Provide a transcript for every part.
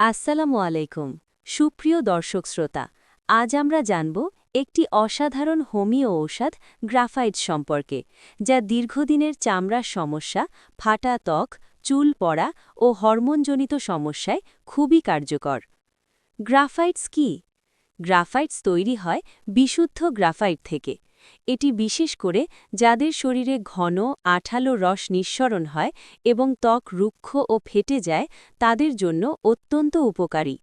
আসসালামু আলাইকুম, সুপ্রিয় দর্শক শ্রোতা। আজ আমরা জানব একটি অসাধারণ হোমিও ঔষধ গ্রাফাইট সম্পর্কে, যা দীর্ঘদিনের চামড়ার সমস্যা, ফাটা ত্বক, চুল পড়া ও হরমোনজনিত সমস্যায় খুবই কার্যকর। গ্রাফাইটস কি? গ্রাফাইটস তৈরি হয় বিশুদ্ধ গ্রাফাইট থেকে এটি বিশেষ করে যাদের শরীরে ঘন, আঠালো রস নিঃসরণ হয় এবং ত্বক রুক্ষ ও ফেটে যায়, তাদের জন্য অত্যন্ত উপকারী।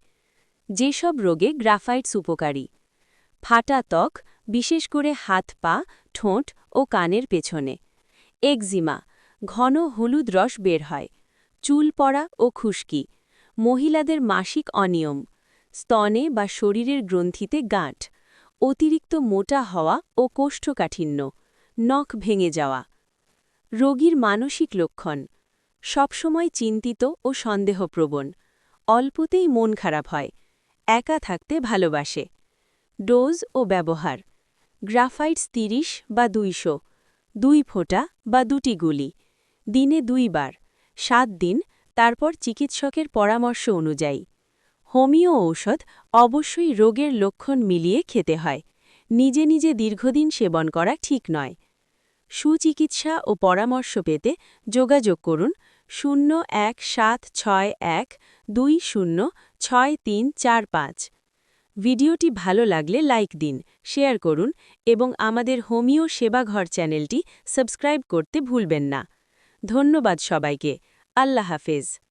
যেসব রোগে গ্রাফাইটস উপকারী। ফাটা ত্বক, বিশেষ করে হাত পা, ঠোঁট ও কানের পেছনে। একজিমা, ঘন হলুদ রস বের হয়। চুল পড়া ও খুশকি, মহিলাদের মাসিক অনিয়ম। স্তনে বা শরীরের গ্রন্থিতে গাঁট। অতিরিক্ত মোটা হওয়া ও কোষ্ঠকাঠিন্য, নখ ভেঙে যাওয়া। রোগীর মানসিক লক্ষণ, সবসময় চিন্তিত ও সন্দেহপ্রবণ, অল্পতেই মন খারাপ হয়, একা থাকতে ভালোবাসে। ডোজ ও ব্যবহার, গ্রাফাইটস তিরিশ বা দুইশো, দুই ফোঁটা বা দুটি গুলি, দিনে দুইবার, সাত দিন, তারপর চিকিৎসকের পরামর্শ অনুযায়ী। হোমিও ঔষধ অবশ্যই রোগের লক্ষণ মিলিয়ে খেতে হয়। নিজে নিজে দীর্ঘদিন সেবন করা ঠিক নয়। সুচিকিৎসা ও পরামর্শ পেতে যোগাযোগ করুন শূন্য এক সাত ছয় এক দুই শূন্য ছয় তিন চার পাঁচ। ভিডিওটি ভালো লাগলে লাইক দিন, শেয়ার করুন এবং আমাদের হোমিও সেবাঘর চ্যানেলটি সাবস্ক্রাইব করতে ভুলবেন না। ধন্যবাদ সবাইকে। আল্লাহ হাফেজ।